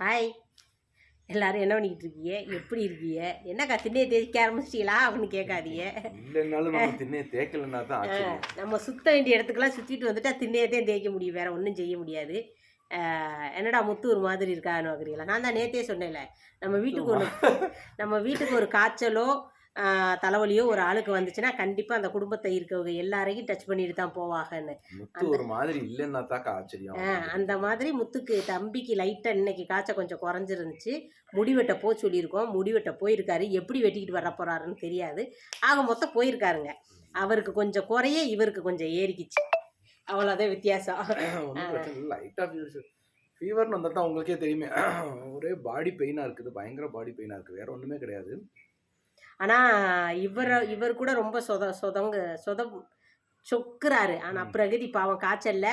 Hi எல்லாரும் என்ன பண்ணிக்கிட்டு இருக்கீங்க? எப்படி இருக்கீங்க? என்னக்கா திண்ணையை தேய்க்க ஆரம்பிச்சிட்டீங்களா அப்படின்னு கேட்காதீங்க. இல்லைன்னாலும் நம்ம திண்ணே தேய்க்கலன்னா தான் நம்ம சுத்த வேண்டிய இடத்துக்கெல்லாம் சுற்றிட்டு வந்துட்டா திண்ணையத்தையும் தேய்க்க முடியும். வேற ஒன்றும் செய்ய முடியாது. என்னடா முத்து ஒரு மாதிரி இருக்கான்னு பார்க்குறீங்களா நான் தான் நேத்தே சொன்னேன்ல நம்ம வீட்டுக்கு ஒரு நம்ம வீட்டுக்கு ஒரு காய்ச்சலோ தலைவலியோ ஒரு ஆளுக்கு வந்துச்சுன்னா கண்டிப்பாக அந்த குடும்பத்தை இருக்கவங்க எல்லாரையும் டச் பண்ணிட்டு தான் போவாங்கன்னு. ஒரு மாதிரி இல்லைன்னா தாக்கா ஆச்சரியம் அந்த மாதிரி முத்துக்கு தம்பிக்கு லைட்டாக இன்னைக்கு காய்ச்சல் கொஞ்சம் குறைஞ்சிருந்துச்சு. முடிவெட்ட போ சொல்லியிருக்கோம். முடிவெட்ட போயிருக்காரு. எப்படி வெட்டிக்கிட்டு வர போறாருன்னு தெரியாது. ஆக மொத்தம் போயிருக்காருங்க. அவருக்கு கொஞ்சம் குறைய இவருக்கு கொஞ்சம் ஏறிக்கிச்சு. அவ்வளோதான் வித்தியாசம். ஃபீவர் ஃபீவர்னு வந்தால் தான் உங்களுக்கே தெரியுமே. ஒரே பாடி பெயினாக இருக்குது. பயங்கர பாடி பெயினாக இருக்குது. வேற ஒன்றுமே கிடையாது. ஆனால் இவர் இவர் கூட ரொம்ப சொத சொதங்க சொத சொக்குறாரு. ஆனால். பிரகதி பாவம் காய்ச்சல்ல.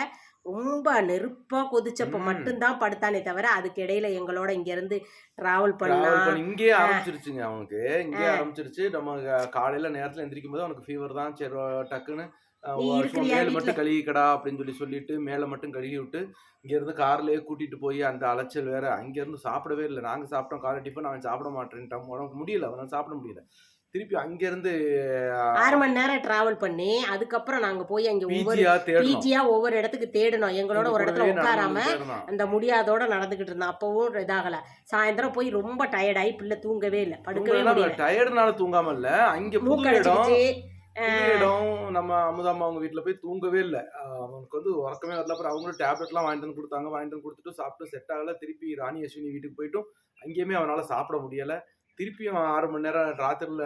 ரொம்ப நெருப்பா கொதிச்சப்ப. மட்டும்தான் படுத்தானே தவிர அதுக்கு இடையில எங்களோட இங்கேருந்து ட்ராவல் Travel பண்ணா பண்ணி இங்கேயே ஆரம்பிச்சிருச்சுங்க அவனுக்கு. இங்கேயே ஆ. ஆரம்பிச்சிருச்சு. நம்ம காலையில நேரத்துல எந்திரிக்கும் போது அவனுக்கு ஃபீவர் தான். சரி டக்குன்னு மேல? மட்டும் கழுகிக்கடா அப்படின்னு சொல்லி சொல்லிட்டு மேல மட்டும் கழுகி விட்டு இங்க இருந்து கார்லயே கூட்டிட்டு போய் அந்த அலைச்சல் வேற அங்க இருந்து சாப்பிடவே இல்லை. நாங்க சாப்பிட்டோம் காலை டிஃபன் அவன் சாப்பிட மாட்டேன்ட்டான். உனக்கு முடியல அவனால சாப்பிட முடியல. திருப்பி அங்க இருந்து ஆறு மணி நேரம் டிராவல் பண்ணி அதுக்கப்புறம் நாங்க போய் அங்க ஒவ்வொரு பிஜியா ஒவ்வொரு இடத்துக்கு தேடணும். எங்களோட ஒரு இடத்துல உட்காராம. அந்த முடியாதோட நடந்துகிட்டு இருந்தோம். அப்பவும் இதாகல. சாயந்தரம் போய் ரொம்ப டயர்டாயி பிள்ளை தூங்கவே இல்லை. படுக்கவே டயர்டுனால தூங்காம இல்ல. அங்க இடம் நம்ம அமுதா அம்மா நம்ம அமுதாம்மா அவங்க வீட்டில் போய் தூங்கவே இல்லை. அவனுக்கு வந்து உறக்கமே வரல. அப்புறம் அவங்களும் டேப்லெட்லாம் வாங்கிட்டு வந்து கொடுத்தாங்க. வாங்கிட்டு வந்து கொடுத்துட்டு சாப்பிட்டு செட் ஆகல. திருப்பி ராணி அஸ்வினி வீட்டுக்கு போயிட்டும். அங்கேயுமே அவனால சாப்பிட முடியல. திருப்பியும் ஆறு மணி நேரம் ராத்திரில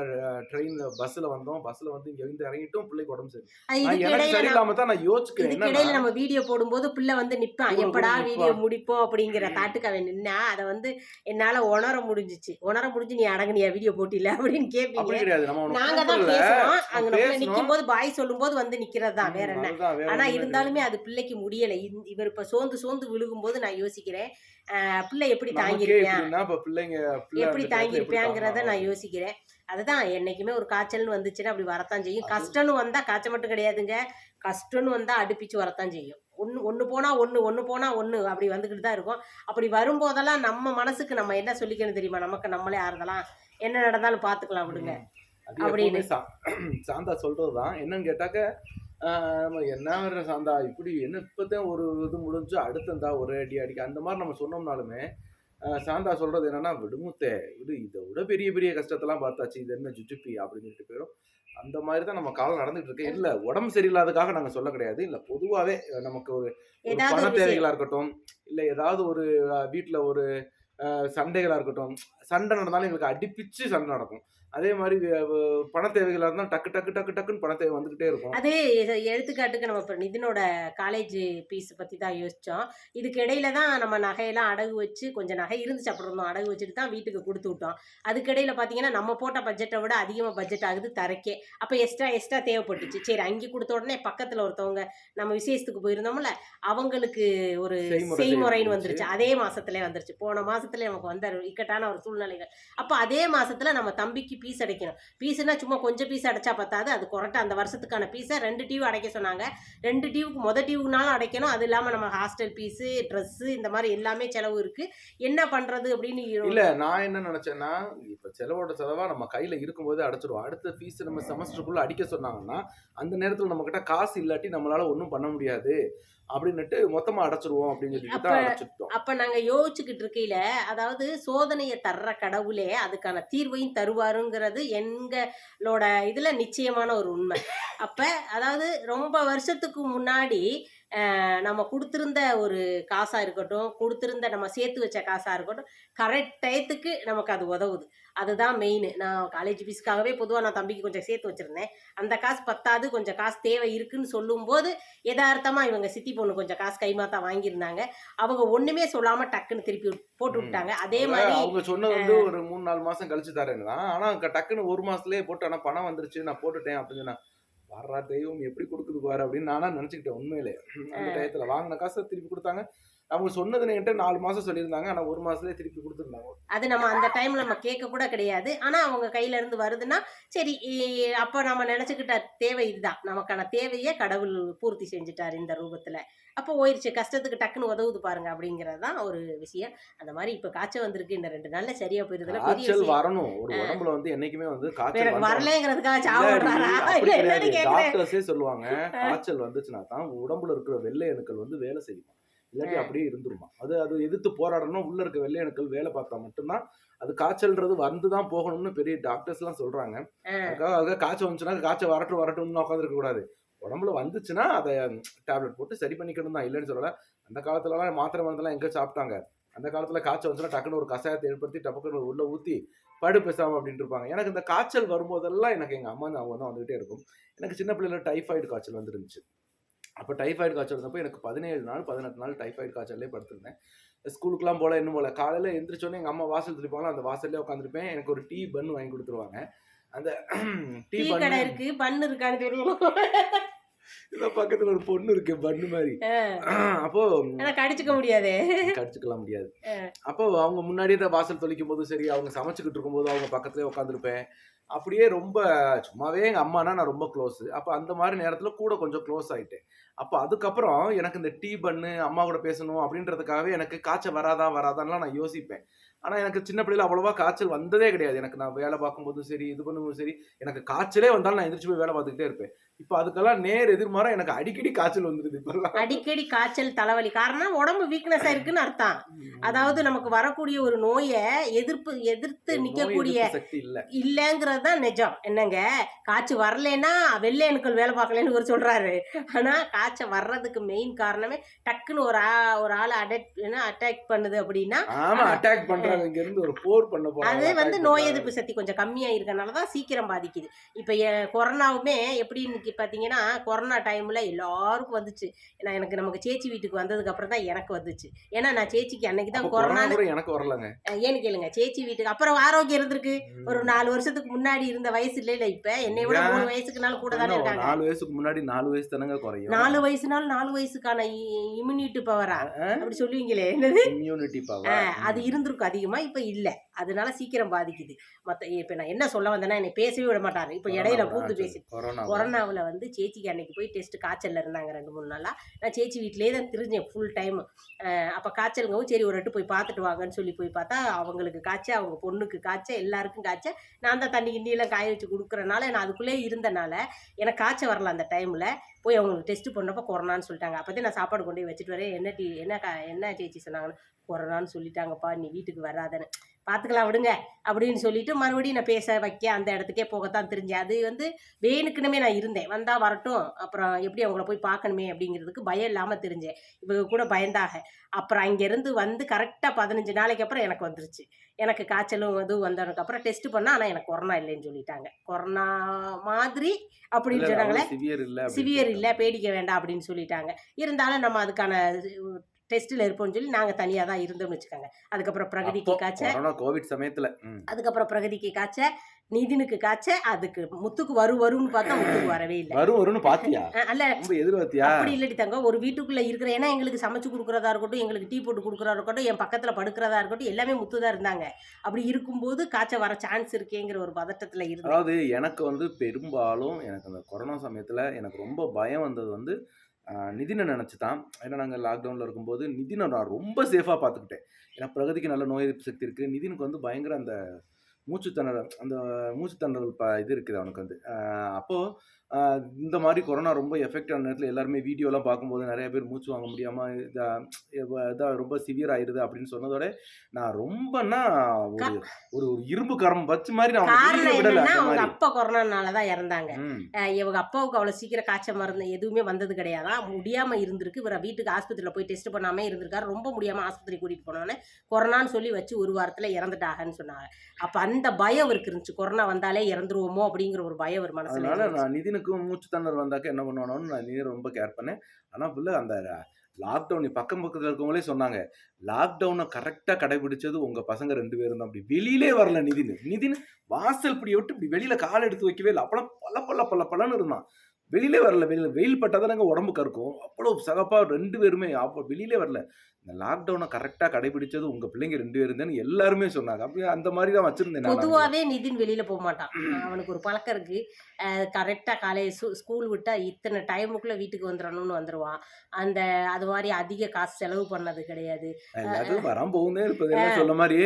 ட்ரெயின்ல பஸ்ல வந்தோம். பஸ்ல வந்து இங்க வந்து இறங்கிட்டும். பிள்ளைக்கு உடம்பு சரி எனக்கு இடையில சரியில்லாம தான் நான் யோசிக்கிறேன். இடையில நம்ம வீடியோ போடும்போது பிள்ளை வந்து நிப்பான் எப்படா. வீடியோ முடிப்போம் அப்படிங்கிற தாட்டுக்கு அவன் நின்னா அதை வந்து என்னால உணர முடிஞ்சிச்சு. உணர முடிஞ்சு நீ அடங்குனியா வீடியோ போட்டில அப்படின்னு அப்படி கேட்பீங்க நாங்க தான். பேசுறோம். அங்க நம்ம. நிக்கும் போது பாய் சொல்லும் போது வந்து நிக்கிறது தான். வேற என்ன? ஆனா இருந்தாலுமே அது பிள்ளைக்கு முடியல. இவர் இப்ப சோர்ந்து சோர்ந்து விழுகும்போது நான் யோசிக்கிறேன். பிள்ளை எப்படி தாங்கியிருப்பேன் பிள்ளைங்க பிள்ளை எப்படி தாங்கியிருப்பேங்கிறத நான்? யோசிக்கிறேன். அதுதான் என்னைக்குமே ஒரு காய்ச்சல்னு வந்துச்சுன்னா அப்படி வரத்தான் செய்யும். கஷ்டம்னு வந்தா காய்ச்சல் மட்டும் கிடையாதுங்க. கஷ்டம்னு வந்தா அடுப்பிச்சு வரத்தான் செய்யும். ஒன்று ஒன்று போனா ஒன்று ஒன்று போனா ஒன்று அப்படி வந்துக்கிட்டு தான் இருக்கும். அப்படி வரும்போதெல்லாம் நம்ம மனசுக்கு நம்ம என்ன சொல்லிக்கணும் தெரியுமா? நமக்கு நம்மளே ஆறுதலாம் என்ன நடந்தாலும் பார்த்துக்கலாம் விடுங்க. அப்படின்னு. சாந்தா சொல்றதுதான். என்னன்னு கேட்டாக்க நம்ம என்ன வர்ற சாந்தா? இப்படி என்ன இப்பதான் ஒரு இது முடிஞ்சு அடுத்தந்தா ஒரே அடி அடிக்க அந்த மாதிரி நம்ம சொன்னோம்னாலுமே சாந்தா சொல்றது என்னன்னா விடுமுத்தே இது இதை விட பெரிய பெரிய கஷ்டத்தெல்லாம் பார்த்தாச்சு. இது என்ன ஜுஜுப்பி? அப்படின்னு சொல்லிட்டு போயிடும். அந்த மாதிரி தான் நம்ம காலம் நடந்துட்டு இருக்கு. இல்ல உடம்பு சரியில்லாததுக்காக நாங்க சொல்ல கிடையாது. இல்ல பொதுவாவே அஹ் நமக்கு ஒரு பண ஒரு விஷயம். தேவைகளா இருக்கட்டும் இல்ல ஏதாவது ஒரு வீட்ல ஒரு அஹ், சண்டைகளா இருக்கட்டும் சண்டை நடந்தாலும் எங்களுக்கு அடிப்பிச்சு சண்டை நடக்கும். அதே மாதிரி பண தேவைகளா இருந்தாலும் டக்கு டக்கு டக்கு டக்குன்னு பண தேவை வந்துகிட்டே இருக்கும். அது எடுத்துக்காட்டுக்கு நம்ம இப்போ நிதினோட காலேஜ் பீஸ் பற்றி தான் யோசித்தோம் இதுக்கு இடையில தான் நம்ம நகையெல்லாம் அடகு வச்சு கொஞ்சம் நகை இருந்துச்சு அப்புறம் இருந்தோம் அடகு வச்சுட்டு தான் வீட்டுக்கு கொடுத்து விட்டோம். அதுக்கு இடையில பார்த்தீங்கன்னா நம்ம போட்ட பட்ஜெட்டை விட அதிகமாக பட்ஜெட் ஆகுது தரக்கே. அப்போ எக்ஸ்ட்ரா எக்ஸ்ட்ரா தேவைப்பட்டுச்சு. சரி அங்கே கொடுத்த உடனே பக்கத்தில் ஒருத்தவங்க நம்ம விசேஷத்துக்கு போயிருந்தோம்ல அவங்களுக்கு ஒரு செய்முறை செய்முறைன்னு. வந்துருச்சு. அதே மாசத்துல வந்துருச்சு. போன மாசத்துல நமக்கு வந்த இக்கட்டான ஒரு சூழ்நிலைகள். அப்போ அதே மாசத்துல நம்ம தம்பிக்கு பீஸ் அடைக்கணும். பீஸ்னா சும்மா கொஞ்சம் பீஸ் அடைச்சா பத்தாது. அது கரெக்டாக அந்த வருஷத்துக்கான பீஸை ரெண்டு டியூ அடைக்க சொன்னாங்க. ரெண்டு டியூக்கு மொதல் டியூனாலும் அடைக்கணும். அது இல்லாமல் நம்ம ஹாஸ்டல் பீஸு ட்ரெஸ்ஸு இந்த மாதிரி எல்லாமே செலவு இருக்கு. என்ன பண்றது அப்படின்னு இல்ல நான் என்ன நினைச்சேன்னா இப்ப செலவோட செலவா நம்ம கையில இருக்கும்போதே அடைச்சிருவோம். அடுத்த ஃபீஸ் நம்ம செமஸ்டருக்குள்ள அடிக்க சொன்னாங்கன்னா அந்த நேரத்துல நம்ம கிட்ட காசு இல்லாட்டி நம்மளால ஒன்றும் பண்ண முடியாது. அப்படின்னுட்டு மொத்தமா அடைச்சிருவோம் அப்படின்னு சொல்லிட்டு அப்ப- அடைச்சிட்டோம். அப்ப நாங்க யோசிச்சுக்கிட்டு இருக்கையில அதாவது சோதனையை தர்ற கடவுளே அதுக்கான தீர்வையும் தருவாருங்கிறது எங்களோட இதுல நிச்சயமான ஒரு உண்மை. அப்ப அதாவது ரொம்ப வருஷத்துக்கு முன்னாடி நம்ம கொடுத்திருந்த ஒரு காசா இருக்கட்டும் கொடுத்திருந்த நம்ம சேர்த்து வச்ச காசா இருக்கட்டும் கரெக்ட் டயத்துக்கு நமக்கு அது உதவுது. அதுதான் மெயின் நான் காலேஜ் ஃபீஸ்க்காகவே பொதுவாக நான் தம்பிக்கு கொஞ்சம் சேர்த்து வச்சிருந்தேன். அந்த காசு பத்தாது கொஞ்சம் காசு தேவை இருக்குன்னு சொல்லும்போது யதார்த்தமா இவங்க சித்தி பொண்ணு கொஞ்சம் காசு கைமாத்தா வாங்கியிருந்தாங்க. அவங்க ஒண்ணுமே சொல்லாம டக்குன்னு திருப்பி போட்டு. விட்டாங்க. அதே மாதிரி அவங்க சொன்னது வந்து ஒரு மூணு நாலு மாசம் கழிச்சு தரேன்னு தான். ஆனா க- டக்குன்னு ஒரு மாசத்துலயே போட்டு ஆனா பணம் வந்துருச்சு நான் போட்டுட்டேன் அப்படின்னு சொன்னா வர்றா தெய்வம் எப்படி கொடுக்குது பாரு அப்படின்னு நானா நினைச்சுக்கிட்டேன் உண்மையிலே. அந்த டயத்துல வாங்கின காசை திருப்பி கொடுத்தாங்க. அவங்க சொன்னது என்கிட்ட நாலு மாசம் சொல்லியிருந்தாங்க. ஆனா ஒரு மாசத்துலயே திருப்பி கொடுத்துருந்தாங்க. அது நம்ம அந்த டைம்ல நம்ம கேட்க கூட கிடையாது. ஆனா அவங்க கையில இருந்து வருதுன்னா சரி அப்ப நம்ம நினைச்சுக்கிட்ட தேவை இதுதான். நமக்கான தேவையை கடவுள் பூர்த்தி செஞ்சுட்டாரு இந்த ரூபத்துல. அப்போ போயிருச்சு கஷ்டத்துக்கு டக்குன்னு உதவுது பாருங்க அப்படிங்கறது தான் ஒரு விஷயம். அந்த மாதிரி இப்ப காய்ச்சல் வந்திருக்கு. இந்த ரெண்டு நாள்ல சரியா போயிருதுல. காய்ச்சல் வரணும். ஒரு உடம்புல வந்து என்னைக்குமே வந்து காய்ச்சல் வரலங்கிறதுக்காக சாவ இல்லடி, விடுறாரா? அப்படி இல்ல கிடையாது. என்னன்னு கேக்குறேன் டாக்டர்ஸே சொல்லுவாங்க காய்ச்சல் வந்துச்சுன்னா தான் உடம்புல இருக்கிற வெள்ளை அணுக்கள் வந்து வேலை செய்யும். இல்லாட்டி அப்படியே இருந்துருமா? அது அது எதிர்த்து போராடணும் உள்ள இருக்க வெள்ளை அணுக்கள் வேலை பார்த்தா மட்டும்தான் அது காய்ச்சல்ன்றது வந்து தான் போகணும்னு பெரிய டாக்டர்ஸ் எல்லாம் சொல்றாங்க. அதுக்காக அதுக்காக காய்ச்சல் வந்துச்சுன்னா காய்ச்சல் வரட்டும் வரட்டும்னு உட்காந்துருக்க கூடாது. உடம்புல வந்துச்சுன்னா அதை டேப்லெட் போட்டு சரி பண்ணிக்கணும் தான். இல்லைன்னு சொல்லல. அந்த காலத்துலலாம் மாத்திரை மருந்தெல்லாம் எங்க சாப்பிட்டாங்க? அந்த காலத்துல காய்ச்சல் வந்துச்சுன்னா டக்குன்னு ஒரு கஷாயத்தை ஏற்படுத்தி டப்புக்குன்னு உள்ள ஊத்தி படு பேசாம அப்படின்ட்டு இருப்பாங்க. எனக்கு இந்த காய்ச்சல் வரும்போதெல்லாம் எனக்கு எங்க அம்மா ஞாபகம் தான் வந்துகிட்டே இருக்கும். எனக்கு சின்ன பிள்ளைல டைஃபாய்டு காய்ச்சல் வந்துருந்துச்சு. அப்போ டைஃபாய்டு காய்ச்சல் இருந்தப்போ எனக்கு பதினேழு நாள் பதினெட்டு நாள் டைஃபாய்டு காய்ச்சல்லே படுத்திருந்தேன். ஸ்கூலுக்குலாம் போல இன்னும் போல. காலையில் எந்திரிச்சோன்னே எங்கள் அம்மா வாசல் தெளிப்பாங்க அந்த வாசல்லே உட்காந்துருப்பேன் எனக்கு ஒரு டீ பன் வாங்கி கொடுத்துருவாங்க. அந்த டீ கடை பன்னு இருக்கு. பண்ணு இருக்கான்னு தெரியும்? இல்லை பக்கத்தில் ஒரு பொண்ணு இருக்கு பன்னு மாதிரி. அப்போ கடிச்சுக்க முடியாது. கடிச்சுக்கலாம் முடியாது. அப்போ அவங்க முன்னாடியே வாசல் தொளிக்கும் போதும் சரி அவங்க சமைச்சுக்கிட்டு இருக்கும்போது அவங்க பக்கத்துலேயே உட்காந்துருப்பேன் அப்படியே ரொம்ப சும்மாவே எங்கள் அம்மானா நான் ரொம்ப க்ளோஸ் அப்போ அந்த மாதிரி நேரத்தில் கூட கொஞ்சம் க்ளோஸ் ஆயிட்டேன். அப்போ அதுக்கப்புறம் எனக்கு இந்த டீ பண்ணு அம்மா கூட பேசணும் அப்படின்றதுக்காகவே எனக்கு காய்ச்சல் வராதா வராதான்லாம் நான் யோசிப்பேன். ஆனால் எனக்கு சின்ன பிள்ளைல அவ்வளோவா காய்ச்சல் வந்ததே கிடையாது. எனக்கு நான் வேலை பார்க்கும்போதும் சரி இது பண்ணும்போதும் சரி எனக்கு காய்ச்சலே வந்தாலும் நான் எந்திரிச்சு போய் வேலை பார்த்துக்கிட்டே இருப்பேன். இப்போ அதுக்கெல்லாம் நேர் எதிர்மாறா எனக்கு அடிக்கடி காய்ச்சல் இப்பெல்லாம். அடிக்கடி காய்ச்சல் தலைவலி. காரணம் உடம்பு வீக்னஸ் இருக்குன்னு அர்த்தம். அதாவது நமக்கு வரக்கூடிய ஒரு நோயை எதிர்ப்பு எதிர்த்து நிக்கக்கூடிய எதிர்ப்பு சக்தி இல்லை. இல்லைங்கிறது தான் நிஜம். என்னங்க? காய்ச்சல் வரலைன்னா வெள்ளை அணுக்கள் வேலை பார்க்கலன்னு இவர் சொல்றாரு. ஆனா காய்ச்சல் வர்றதுக்கு மெயின் காரணமே டக்குன்னு ஒரு ஆ ஒரு ஆளை அட்டாக் அட்டாக் பண்ணுது அப்படின்னா ஆமா அட்டாக் பண்றாங்க. இங்க இருந்து ஒரு போர் பண்ண போறாங்க. அது வந்து attack நோய் பண்றாங்க. எதிர்ப்பு சக்தி கொஞ்சம் கம்மியா இருக்கனால தான் சீக்கிரம் பாதிக்குது. இப்போ கொரோனாவுமே எப்படி இன்னைக்கு பார்த்தீங்கன்னா கொரோனா டைம்ல எல்லாருக்கும் வந்துச்சு. ஏன்னா எனக்கு நமக்கு சேச்சி வீட்டுக்கு வந்ததுக்கு அப்புறம் தான் எனக்கு வந்துச்சு. ஏன்னா நான் சேச்சிக்கு அன்னைக்கு தான் கொரோனா எனக்கு வரலங்க. ஏன்னு கேளுங்க. சேச்சி வீட்டுக்கு அப்புறம் ஆரோக்கியம் இருந்திருக்கு. ஒரு நாலு வருஷத்துக்கு முன்னாடி இருந்த வயசு இல்ல இல்ல. இப்ப என்னை விட? மூணு வயசுக்குனால கூட தானே இருக்காங்க. நாலு வயசுக்கு முன்னாடி நாலு வயசு தானங்க குறையும். நாலு வயசுனால நாலு வயசுக்கான இம்யூனிட்டி பவரா அப்படி சொல்லுவீங்களே என்னது? இம்யூனிட்டி பவர் அது இருந்திருக்கும். அதிகமா இப்ப இல்ல. அதனால சீக்கிரம் பாதிக்குது. மத்த இப்ப நான் என்ன சொல்ல வந்தேன்னா என்னை பேசவே விட மாட்டாரு. இப்ப இடையில பூந்து பேசி கொரோனா கொரோனாவில் வந்து சேச்சிக்கு அன்னைக்கு போய் டெஸ்ட் காய்ச்சல்ல இருந்தாங்க ரெண்டு மூணு நாளா. நான் சேச்சி வீட்டிலேயே தான் திரிஞ்சேன் ஃபுல் டைம் அப்போ காய்ச்சலுங்கவும் சரி ஒரு எட்டு போய் பார்த்துட்டு வாங்கன்னு சொல்லி போய் பார்த்தா அவங்களுக்கு காய்ச்ச அவங்க பொண்ணுக்கு காய்ச்ச எல்லாருக்கும் காய்ச்ச நான் தான் தண்ணி கிண்டியெல்லாம் காய வச்சு கொடுக்குறனால நான் அதுக்குள்ளே இருந்தனால எனக்கு காய்ச்சல் வரல அந்த டைமில் போய் அவங்களுக்கு டெஸ்ட் பண்ணப்போ கொரோனான்னு சொல்லிட்டாங்க. அப்போதே நான் சாப்பாடு கொண்டு போய் வச்சுட்டு வரேன். என்ன டீ என்ன கா என்ன சேச்சி சொன்னாங்கன்னு? கொரோனான்னு சொல்லிட்டாங்கப்பா நீ வீட்டுக்கு வராதன்னு. பார்த்துக்கலாம் விடுங்க அப்படின்னு சொல்லிட்டு மறுபடியும் நான் பேச வைக்க அந்த இடத்துக்கே போகத்தான் தெரிஞ்சேன். அது வந்து வேணுக்குனுமே நான் இருந்தேன். வந்தா வரட்டும் அப்புறம் எப்படி அவங்கள போய் பார்க்கணுமே அப்படிங்கிறதுக்கு பயம் இல்லாமல் தெரிஞ்சேன். இவங்க கூட பயந்தாக. அப்புறம் அங்கேருந்து வந்து கரெக்டாக பதினஞ்சு நாளைக்கு அப்புறம் எனக்கு வந்துருச்சு. எனக்கு காய்ச்சலும் இதுவும் வந்ததுக்கு அப்புறம் டெஸ்ட் பண்ணால் ஆனால் எனக்கு கொரோனா இல்லைன்னு சொல்லிட்டாங்க. கொரோனா மாதிரி அப்படின்னு சொன்னாங்களே சிவியர் இல்ல சிவியர் இல்லை பேடிக்க வேண்டாம் அப்படின்னு சொல்லிட்டாங்க. இருந்தாலும் நம்ம அதுக்கான டெஸ்ட்டில் இருப்போம்னு சொல்லி நாங்கள் தனியாக தான் இருந்தோம்னு வச்சுக்கோங்க. அதுக்கப்புறம் பிரகதிக்கு காய்ச்ச கோவிட் சமயத்துல. அதுக்கப்புறம் பிரகதிக்கு காய்ச்ச நிதினுக்கு காய்ச்ச அதுக்கு முத்துக்கு வரும் வரும்னு பார்த்தா முத்துக்கு வரவே இல்லை. வரும் வரும்னு பாத்தியா? அல்ல எதிர்பார்த்தியா? அப்படி இல்லடி தங்க ஒரு வீட்டுக்குள்ள இருக்கிற ஏன்னா எங்களுக்கு சமைச்சு கொடுக்குறதா இருக்கட்டும் எங்களுக்கு டீ போட்டு கொடுக்குறதா இருக்கட்டும் என் பக்கத்துல படுக்கிறதா இருக்கட்டும் எல்லாமே முத்து தான் இருந்தாங்க. அப்படி இருக்கும்போது காய்ச்சல் வர சான்ஸ் இருக்கேங்கிற ஒரு பதட்டத்துல இருந்தேன். அதாவது எனக்கு வந்து பெரும்பாலும் எனக்கு அந்த கொரோனா சமயத்துல எனக்கு ரொம்ப பயம் வந்தது வந்து நிதினை நினச்சி தான் ஏன்னா நாங்கள் லாக்டவுனில் இருக்கும்போது நிதினை நான் ரொம்ப சேஃபாக பார்த்துக்கிட்டேன். ஏன்னா பிரகதிக்கு நல்ல நோய் எதிர்ப்பு சக்தி இருக்குது நிதினுக்கு வந்து பயங்கர அந்த மூச்சுத்திணறல் அந்த மூச்சுத்திணறல் ப இது இருக்குது அவனுக்கு வந்து. ஆஹ், அப்போ ஆஹ், இந்த மாதிரி கொரோனா ரொம்ப எஃபெக்ட் ஆன நேரத்தில் எல்லாருமே வீடியோலாம் பார்க்கும்போது நிறைய பேர் மூச்சு வாங்க முடியாமல் இதாக ரொம்ப சிவியர் ஆயிடுது அப்படின்னு சொன்னதோட நான் ரொம்பன்னா ஒரு ஒரு இரும்பு கரம் வச்சு மாதிரி நான் அவங்க அப்பா கொரோனானால தான் இறந்தாங்க. இவங்க அப்பாவுக்கு அவ்வளோ சீக்கிரம் காய்ச்சல் மருந்து எதுவுமே வந்தது கிடையாதான் முடியாம இருந்திருக்கு. இவரை வீட்டுக்கு ஆஸ்பத்திரியில் போய் டெஸ்ட் பண்ணாம இருந்திருக்காரு. ரொம்ப முடியாம ஆஸ்பத்திரி கூட்டிட்டு போனோன்னே கொரோனான்னு சொல்லி வச்சு ஒரு வாரத்துல இறந்துட்டாங்கன்னு சொன்னாங்க. அப்ப அந்த பயம் இவருக்கு இருந்துச்சு? கொரோனா வந்தாலே இறந்துருவோமோ அப்படிங்கிற ஒரு பயம் ஒரு மனசுல அதனால. நான் நிதினுக்கும் மூச்சு திணறல் வந்தாக்க என்ன பண்ணுவானோன்னு நான் நிதினை ரொம்ப கேர் பண்ணேன். ஆனால் ஃபுல்லாக அந்த லாக்டவுன் பக்கம் பக்கத்தில் இருக்கவங்களே சொன்னாங்க லாக்டவுனை கரெக்டாக கடைபிடிச்சது உங்கள் பசங்க ரெண்டு பேரும் தான். அப்படி வெளியிலே வரல நிதின். நிதின் வாசல் இப்படி விட்டு இப்படி வெளியில் கால் எடுத்து வைக்கவே இல்லை. அப்போலாம் பல பல பல பலன்னு இருந்தான். வெளியிலே வரல. வெளியில் வெயில் பட்டாதானங்க உடம்பு கறக்கும் அவ்வளோ சகப்பாக ரெண்டு பேருமே. அப்போ வெளியிலே வரல. இந்த லாக்டவுனை கரெக்டா கடைபிடிச்சது உங்க பிள்ளைங்க ரெண்டு பேரும் தான் எல்லாருமே சொன்னாங்க. அப்படியே அந்த மாதிரி தான் வச்சிருந்தேன். பொதுவாவே நிதின் வெளியில போக மாட்டான். அவனுக்கு ஒரு பழக்கம் இருக்கு. கரெக்டா காலேஜ் ஸ்கூல் விட்டா இத்தனை டைமுக்குள்ள வீட்டுக்கு வந்துடணும்னு வந்துருவான். அந்த அது மாதிரி அதிக காசு செலவு பண்ணது கிடையாது. எல்லாத்துக்கும் வராம போகுதே இருப்பது என்ன சொல்ல மாதிரி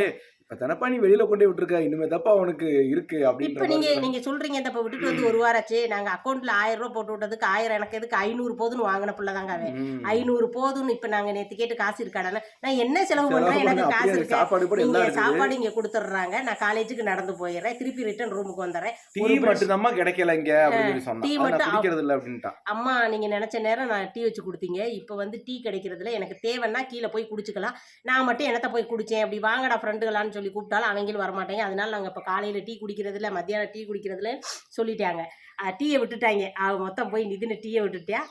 இப்ப தனப்பா நீ வெளியில கொண்டு விட்டுருக்க? இனிமே தப்பா அவனுக்கு இருக்கு இப்ப நீங்க மாதிரி நீங்க சொல்றீங்க இந்த இப்ப விட்டுட்டு வந்து ஒரு வாரம் ஆச்சு. நாங்க அக்கௌண்ட்ல ஆயிரம் ரூபாய் போட்டு விட்டதுக்கு ஆயிரம் எனக்கு எதுக்கு ஐநூறு போதுன்னு வாங்கின பிள்ளைதாங்க அவன். ஐநூறு போதும்னு இப்ப நாங்க நேத்து கேட்டு காசு இருக்காடான நான் என்ன செலவு செலவு எனக்கு பண்ண. காசு அப்படியே இருக்கு. சாப்பாடு கூட நீங்க எல்லாம் சாப்பாடு இங்க கொடுத்துட்றாங்க நான் காலேஜுக்கு நடந்து போயிடுறேன். திருப்பி ரிட்டர்ன் ரூமுக்கு வந்துடுறேன். டீ ஒரு brush- மட்டும்தாம்மா கிடைக்கல இங்க? அப்படின்னு சொல்லி டீ சொன்னான் மட்டும் நான் குடிக்கிறது இல்ல அப்படின்ட்டான். அம்மா நீங்க நினைச்ச நேரம் நான் டீ வச்சு கொடுத்தீங்க. இப்ப வந்து டீ கிடைக்கிறதுல எனக்கு தேவைன்னா கீழே போய் குடிச்சுக்கலாம். நான் மட்டும் என்னத்த போய் குடிச்சேன்? அப்படி வாங்கடா ஃப்ரெண்டுகளான்னு சொல்லி கூப்பிட்டாலும் அவங்களும் வரமாட்டாங்க. அதனால நாங்கள் இப்போ காலையில் டீ குடிக்கிறதுல மத்தியானம் டீ குடிக்கிறதுல சொல்லிட்டாங்க. டீயை விட்டுட்டாங்க. அவள் மொத்தம் போய் நிதின்னு டீயை விட்டுட்டியா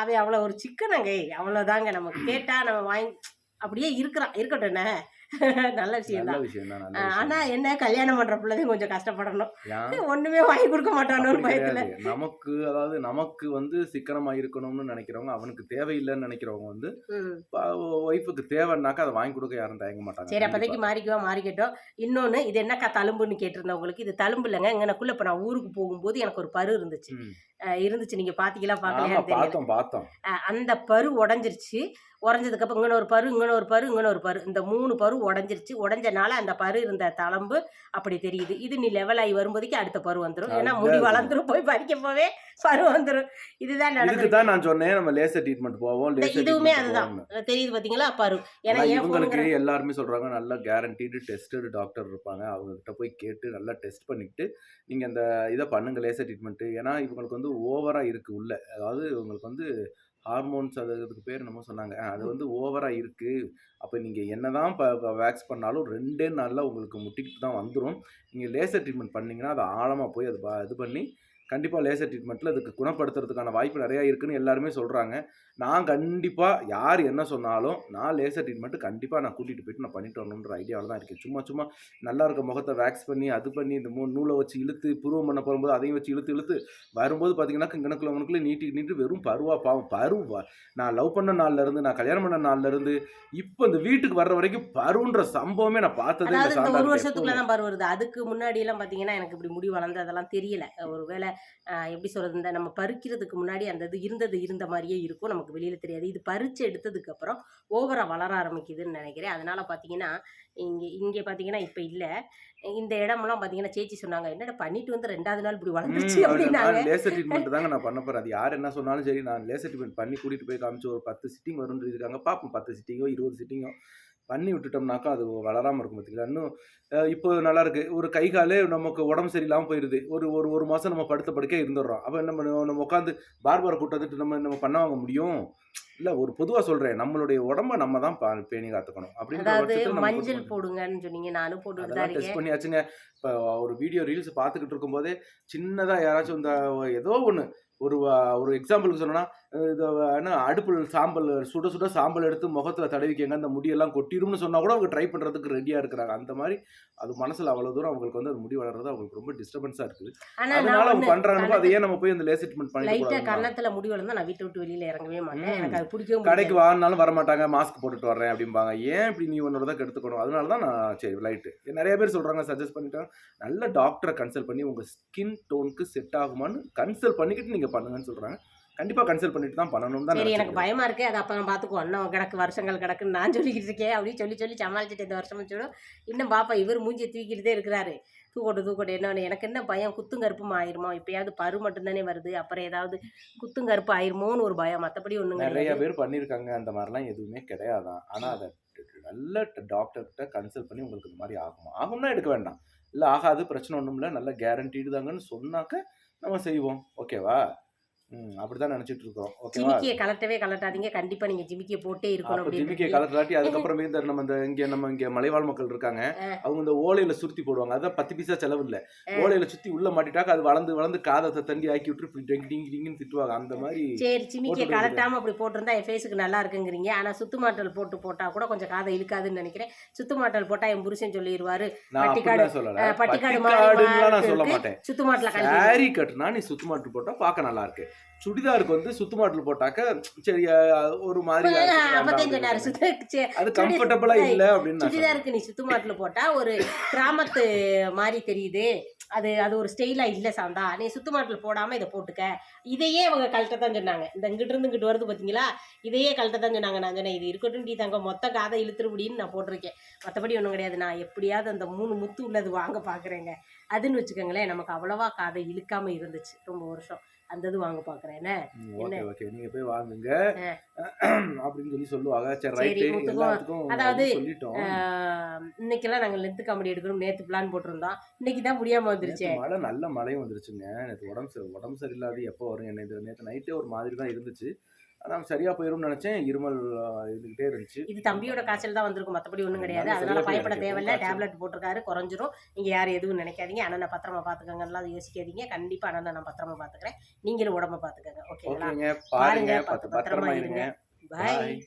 அவன் அவ்வளோ ஒரு சிக்கனங்க. அவ்வளோதாங்க நம்ம கேட்டால் நம்ம வாங்கி அப்படியே இருக்கிறான். இருக்கட்டும் என்ன? நல்ல விஷயம் நல்ல விஷயம். ஆனா என்ன கல்யாணம் பண்ற பிள்ளைதான் கொஞ்சம் கஷ்டப்படணும். ஒண்ணுமே வாங்கி கொடுக்க மாட்டானு பயத்துல. நமக்கு அதாவது நமக்கு வந்து சிக்கனமா இருக்கணும்னு நினைக்கிறவங்க அவனுக்கு தேவையில்லைன்னு நினைக்கிறவங்க வந்து ஒய்ஃபுக்கு தேவைன்னாக்கா அதை வாங்கி கொடுக்க யாரும் தயங்க மாட்டாங்க. சரி அப்போதைக்கு மாறிக்குவா மாறிக்கட்டும். இன்னொன்று இது என்னக்கா தழும்புன்னு கேட்டிருந்தவங்களுக்கு இது தழும்பு இல்லைங்க. இங்கனக்குள்ள இப்போ நான் ஊருக்கு போகும்போது எனக்கு ஒரு பரு இருந்துச்சு. இருந்துச்சு. ஆமா பார்க்கலையான்னு தெரியல பார்த்தோம் பார்த்தோம். அந்த பரு உடஞ்சிருச்சு. உடஞ்சதுக்கப்புறம் இங்கன ஒரு பரு இங்கன ஒரு பரு இங்கன ஒரு பரு. இந்த மூணு பரு உடஞ்சிருச்சு. உடஞ்சனால அந்த பரு இருந்த தளம்பு அப்படி தெரியுது. இது நீ லெவல் ஆகி வரும்போதைக்கு அடுத்த பரு வந்துடும் ஏன்னா முடி வளர்ந்துரும். போய் பறிக்க போவே பரு வந்துடும் இதுதான் நடந்தது தான் நான் சொன்னேன். நம்ம லேசர் ட்ரீட்மெண்ட் போவோம் இதுவுமே அதுதான். தெரியுது பார்த்தீங்களா பரு. ஏன்னா இவங்களுக்கு எல்லாருமே சொல்றாங்க நல்ல கேரண்டீடு டெஸ்டட் டாக்டர் இருப்பாங்க. அவங்க கிட்ட போய் கேட்டு நல்லா டெஸ்ட் பண்ணிட்டு நீங்க அந்த இதை பண்ணுங்க லேசர் ட்ரீட்மெண்ட் ஏன்னா இவங்களுக்கு வந்து ஓவரா இருக்கு உள்ள. அதாவது இவங்களுக்கு வந்து ஹார்மோன்ஸ் அது அதுக்கு பேர் என்னமோ சொன்னாங்க. அது வந்து ஓவரா இருக்கு. அப்போ நீங்க என்னதான் வேக்ஸ் பண்ணாலும் ரெண்டே நாள்ல உங்களுக்கு முட்டிக்கிட்டு தான் வந்துடும் நீங்க லேசர் ட்ரீட்மெண்ட் பண்ணீங்கன்னா அது ஆழமா போய் அது ப- இது பண்ணி கண்டிப்பாக லேசர் ட்ரீட்மெண்ட்டில் அதுக்கு குணப்படுத்துறதுக்கான வாய்ப்பு நிறையா இருக்குன்னு எல்லாருமே சொல்கிறாங்க நான் கண்டிப்பாக யார் என்ன சொன்னாலும் நான் லேசர் ட்ரீட்மெண்ட்டு கண்டிப்பாக நான் கூட்டிகிட்டு போயிட்டு நான் பண்ணிட்டு வரணுன்ற ஐடியாவில் தான் இருக்கேன். சும்மா சும்மா நல்லா இருக்க முகத்தை வேக்ஸ் பண்ணி அது பண்ணி இந்த மூ நூலை வச்சு இழுத்து புருவம் பண்ண போகும்போது அதையும் வச்சு இழுத்து இழுத்து வரும்போது பார்த்தீங்கன்னா இங்கனக்குள்ள உனக்குள்ள நீட்டி நீட்டு வெறும் பருவா பாவம் பருவா நான் லவ் பண்ண நாள்ல இருந்து நான் கல்யாணம் பண்ண நாள்ல இருந்து இப்போ இந்த வீட்டுக்கு வர்ற வரைக்கும் பருன்ற சம்பவமே நான் பார்த்ததே ஒரு வருஷத்துக்குள்ள. தான் பரு வருது. அதுக்கு முன்னாடி எல்லாம் பாத்தீங்கன்னா எனக்கு இப்படி முடி வளர்ந்து அதெல்லாம் தெரியல. ஒருவேளை ஆஹ், எப்படி சொல்றது இந்த நம்ம பறிக்கிறதுக்கு முன்னாடி அந்த இது இருந்தது இருந்த மாதிரியே இருக்கும். நமக்கு வெளியில தெரியாது. இது பறிச்சு எடுத்ததுக்கு அப்புறம் ஓவரா வளர ஆரம்பிக்குதுன்னு நினைக்கிறேன். அதனால பாத்தீங்கன்னா இங்க இங்க பாத்தீங்கன்னா இப்ப இல்ல. இந்த இடமெல்லாம் பாத்தீங்கன்னா சேச்சி சொன்னாங்க என்னடா பண்ணிட்டு வந்து ரெண்டாவது நாள் இப்படி வளர்ந்துருச்சு அப்படின்னாங்க. லேசர் ட்ரீட்மெண்ட் தாங்க நான் பண்ண போறேன். அது யார் என்ன சொன்னாலும் சரி நான் லேசர் ட்ரீட்மெண்ட் பண்ணி கூட்டிட்டு போய் காமிச்சு ஒரு பத்து சிட்டிங் வரும்னு இருக்காங்க பார்ப்போம் பத்து சிட்டிங்கோ இருபது சிட்டிங்கோ பண்ணி விட்டுட்டோம்னாக்கா அது வளராம இருக்கும் பார்த்தீங்களா இன்னும் இப்போ நல்லா இருக்கு. ஒரு கை காலே நமக்கு உடம்பு சரியில்லாமல் போயிடுது ஒரு ஒரு ஒரு மாசம் நம்ம படுத்த படுக்கே இருந்துடுறோம். அப்போ என்ன பண்ணுவோம்? நம்ம உட்காந்து பார்பரை கூட்டத்துட்டு நம்ம நம்ம பண்ண வாங்க முடியும்? இல்ல ஒரு பொதுவா சொல்றேன். நம்மளுடைய உடம்ப நம்ம தான் பேணி காத்துக்கணும். நம்ம மஞ்சள் போடுங்கன்னு சொன்னீங்க. நானும் அதெல்லாம் டெஸ்ட் பண்ணியாச்சுங்க. இப்போ ஒரு வீடியோ ரீல்ஸ் பார்த்துக்கிட்டு இருக்கும்போதே சின்னதாக யாராச்சும் இந்த ஏதோ ஒன்று ஒரு ஒரு எக்ஸாம்பிளுக்கு சொன்னோன்னா அடுப்பில் சாம்பல் சுட சுட சாம்பல் எடுத்து முகத்தில் தடவிக்கங்க அந்த முடியெல்லாம் கொட்டிடும்னு சொன்னால் கூட அவங்க ட்ரை பண்ணுறதுக்கு ரெடியாக இருக்கிறாங்க. அந்த மாதிரி அது மனசில் அவ்வளோ தூரம் அவங்களுக்கு வந்து அது முடி வளர்றது அவங்களுக்கு ரொம்ப டிஸ்டர்பன்ஸாக இருக்குது. அதனால அவங்க பண்ணுறாங்க அதையே நம்ம போய் அந்த லைட்டா பண்ணிட்டு கன்னத்துல முடி வளர்ந்தா நான் வீட்டை விட்டு வெளியில இறங்கவே மாட்டேன். எனக்கு அது பிடிக்கவும் கடைக்கு. வாங்கினாலும் வர மாட்டாங்க மாஸ்க் போட்டுட்டு வர்றேன் அப்படிம்பாங்க. ஏன் இப்படி நீ உன்னோட தான் கெடுத்துக்கணும்? அதனால தான் நான் சரி லைட்டு நிறைய பேர் சொல்கிறாங்க சஜஸ்ட் பண்ணிட்டாங்க நல்ல டாக்டரை கன்சல்ட் பண்ணி உங்கள் ஸ்கின் டோனுக்கு செட் ஆகுமான்னு கன்சல்ட் பண்ணிக்கிட்டு நீங்கள் பண்ணுங்கன்னு சொல்கிறாங்க கண்டிப்பாக கன்சல்ட் பண்ணிட்டு தான் பண்ணணும் தான் சரி எனக்கு. பயமா இருக்கு. அதை அப்ப நான் பாத்துக்குவோம். இன்னும் கிடக்கு வருஷங்கள் கிடக்குன்னு நான் சொல்லிக்கிட்டு இருக்கேன். அப்படின்னு சொல்லி சொல்லி சமாளிச்சுட்டு இந்த வருஷம் சொல்லும். இன்னும் பாப்பா இவர் மூஞ்சியை தூக்கிட்டே இருக்கிறாரு. தூக்கட்டு தூக்கட்டு என்ன எனக்கு என்ன பயம்? குத்தும் கருப்பும் ஆயிருமோ? இப்பயாவது பரு மட்டும்தானே வருது. அப்புறம் ஏதாவது குத்தும் கருப்பு ஆயிருமோன்னு ஒரு பயம். மத்தபடி ஒண்ணும் நிறைய பேர் பண்ணியிருக்காங்க அந்த மாதிரிலாம் எதுவுமே கிடையாதான். ஆனால் அதை நல்ல டாக்டர்கிட்ட கன்சல்ட் பண்ணி உங்களுக்கு இந்த மாதிரி ஆகுமா? ஆகும்னா எடுக்க வேண்டாம். இல்லை ஆகாது பிரச்சனை ஒன்றும் இல்லை. நல்ல கேரண்டீடு தாங்கன்னு சொன்னாக்க நம்ம செய்வோம். ஓகேவா ம் அப்படி தான் நினச்சிட்டு இருக்கோம் ஜிமிக்கியை கலட்டவே கலட்டாதீங்க. கண்டிப்பா நீங்க ஜிமிக்கியை போட்டே இருக்கணும் அப்போ ஜிமிக்கை அப்படின்னு கலட்டாட்டி அதுக்கப்புறம் இந்த நம்ம இந்த இங்க நம்ம இங்க மலைவாழ் மக்கள் இருக்காங்க. அவங்க இந்த ஓலையில சுருத்தி போடுவாங்க. அதான் பத்து பைசா செலவு இல்ல. ஓலையில சுத்தி உள்ள மாட்டிட்டாக்க அது வளர்ந்து வளர்ந்து காதை தண்டி ஆக்கி விட்டு திட்டுவாங்க. அந்த மாதிரி சரி சிமிக்கியை போட்டு கலட்டாம அப்படி போட்டிருந்தா என் ஃபேஸுக்கு நல்லா இருக்குங்கிறீங்க. ஆனா சுத்து மாட்டல் போட்டு போட்டா கூட கொஞ்சம் காதை இழுக்காதுன்னு நினைக்கிறேன். சுத்து மாட்டல் போட்டா என் புருஷன் சொல்லிடுவாரு பட்டிக்காடு, பட்டிக்காடு சுத்து மாட்டல கட்டுனா நீ சுத்து மாட்டு போட்டா பார்க்க நல்லா இருக்கு. சுடிதாருக்கு வந்து சுத்துமாட்டில் போட்டாக்க சரி ஒரு மாதிரி அது கம்ஃபர்டபுளா இல்ல அப்படின்னு. சுடிதாருக்கு நீ சுத்துமாட்டுல போட்டா ஒரு கிராமத்து மாதிரி தெரியுது. அது அது ஒரு ஸ்டைலா இல்ல சாந்தா. நீ சுத்துமாட்டுல போடாம இதை போட்டுக்க. இதையே அவங்க கழட்டத்தான் சொன்னாங்க. இந்த இங்கிட்டு இருந்து இங்கிட்டு வருது பாத்தீங்களா? இதையே கழட்டத்தான் சொன்னாங்க. நான் சொன்னேன் இது இருக்கட்டும் டி தங்க மொத்த காதை இழுத்துருபடின்னு நான் போட்டிருக்கேன். மற்றபடி ஒன்றும் கிடையாது. நான் எப்படியாவது அந்த மூணு முத்து உள்ளது வாங்க பாக்குறேங்க. அதுன்னு வச்சுக்கோங்களேன் நமக்கு அவ்வளவா காதை இழுக்காம இருந்துச்சு ரொம்ப வருஷம். அந்த இது வாங்க பாக்குறேன். ம், ஓகே ஓகே. நீங்க போய் வாங்குங்க. அப்படின்னு சொல்லி சொல்லுவாங்க. சரி முத்துக்கும் எல்லாத்துக்கும் அதாவது, சொல்லிட்டோம். இன்னைக்கெல்லாம் நாங்கள் லென்த் காமெடி எடுக்கணும். நேற்று பிளான் போட்டிருந்தோம். இன்னைக்கு தான் முடியாம வந்துருச்சு. நேத்து மழை நல்ல மழையும் வந்துருச்சுங்க. நேற்று உடம்பு உடம்பு சரியில்லாது எப்போ வரும்? என்ன இது நேற்று நைட்டே ஒரு மாதிரி தான் இருந்துச்சு. ஆனால் சரியா போயிரும்னு நினைச்சேன். இருமல் இருந்துகிட்டே இருந்துச்சு. இது தம்பியோட காய்ச்சல் தான் வந்திருக்கும். மற்றபடி ஒன்றும் கிடையாது. அதனால பயப்பட. தேவையில்ல. டேப்லெட் போட்டிருக்காரு. குறைஞ்சிரும். நீங்க யாரும் எதுவும் நினைக்காதீங்க. அண்ணனை பத்திரமா பாத்துக்கங்கலாம் யோசிக்காதீங்க. கண்டிப்பா அண்ணனை நான் பத்திரமா பாத்துக்கிறேன். நீங்களும் உடம்ப பாத்துக்கங்க. ஓகேங்களா? ஓகேங்க. பாருங்க. பாருங்க. பத்து பத்து பத்திரமா இருங்க. பாய்